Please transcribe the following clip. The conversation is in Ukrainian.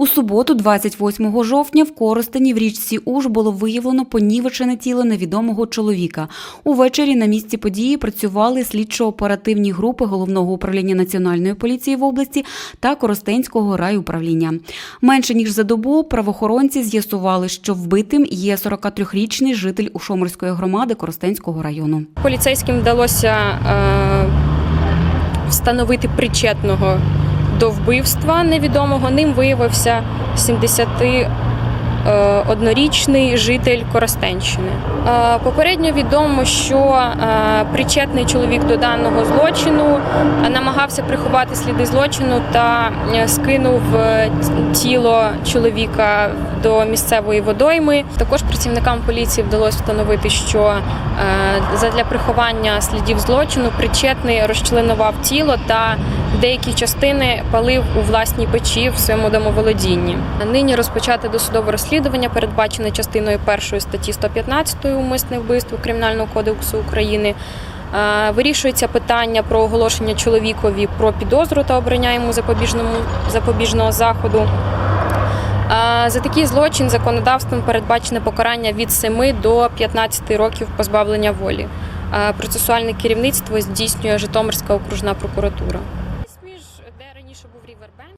У суботу, 28 жовтня, в Коростені в річці Уж було виявлено понівечене тіло невідомого чоловіка. Увечері на місці події працювали слідчо-оперативні групи головного управління національної поліції в області та Коростенського райуправління. Менше ніж за добу правоохоронці з'ясували, що вбитим є 43-річний житель Ушомирської громади Коростенського району. Поліцейським вдалося е, встановити причетного до вбивства невідомого. Ним виявився 71-річний житель Коростенщини. Е, Попередньо відомо, що е, причетний чоловік до даного злочину е, намагався приховати сліди злочину та скинув тіло чоловіка до місцевої водойми. Також працівникам поліції вдалося встановити, що задля приховання слідів злочину причетний розчленував тіло та деякі частини палив у власній печі в своєму домоволодінні. Нині розпочати досудове розслідування, передбачене частиною першої статті 115 умисне вбивство Кримінального кодексу України. Вирішується питання про оголошення чоловікові про підозру та обрання йому запобіжному запобіжного заходу. За такий злочин законодавством передбачене покарання від 7 до 15 років позбавлення волі. Процесуальне керівництво здійснює Житомирська окружна прокуратура. Riverbank.